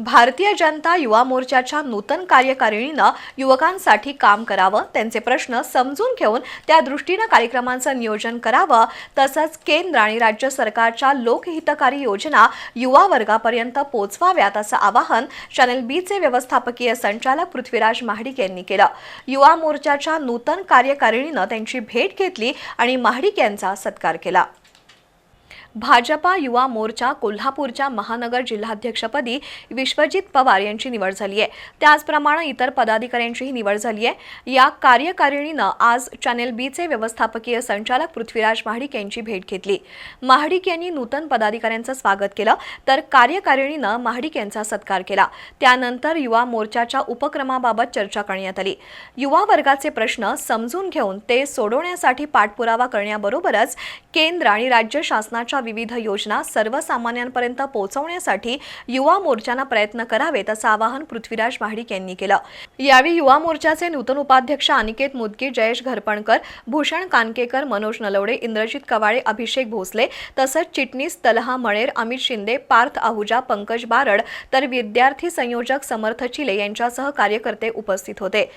भारतीय जनता युवा मोर्चाच्या नूतन कार्यकारिणीनं युवकांसाठी काम करावं त्यांचे प्रश्न समजून घेऊन त्या दृष्टीनं कार्यक्रमांचं नियोजन करावं तसंच केंद्र आणि राज्य सरकारच्या लोकहितकारी योजना युवा वर्गापर्यंत पोचवाव्यात असं आवाहन चॅनल बीचे व्यवस्थापकीय संचालक पृथ्वीराज महाडिक यांनी केलं. युवा मोर्चाच्या नूतन कार्यकारिणीनं त्यांची भेट घेतली आणि महाडिक यांचा सत्कार केला. भाजपा युवा मोर्चा कोल्हापूरच्या महानगर जिल्हाध्यक्षपदी विश्वजित पवार यांची निवड झाली आहे. त्याचप्रमाणे इतर पदाधिकाऱ्यांचीही निवड झाली आहे. या कार्यकारिणीनं आज चॅनेल बीचे व्यवस्थापकीय संचालक पृथ्वीराज महाडिक यांची भेट घेतली. महाडिक यांनी नूतन पदाधिकाऱ्यांचं स्वागत केलं तर कार्यकारिणीनं महाडिक यांचा सत्कार केला. त्यानंतर युवा मोर्चाच्या उपक्रमाबाबत चर्चा करण्यात आली. युवा वर्गाचे प्रश्न समजून घेऊन ते सोडवण्यासाठी पाठपुरावा करण्याबरोबरच केंद्र आणि राज्य शासनाच्या विविध योजना सर्वसामान्यांपर्यंत पोहोचवण्यासाठी युवा मोर्चानं प्रयत्न करावेत असं आवाहन पृथ्वीराज महाडिक यांनी केलं. यावेळी युवा मोर्चाचे नूतन उपाध्यक्ष अनिकेत मुदगी जयेश घरपणकर भूषण कानकेकर मनोज नलवडे इंद्रजित कवाळे अभिषेक भोसले तसंच चिटणीस तलहा मळेर अमित शिंदे पार्थ आहुजा पंकज बारड तर विद्यार्थी संयोजक समर्थ चिले यांच्यासह कार्यकर्ते उपस्थित होते.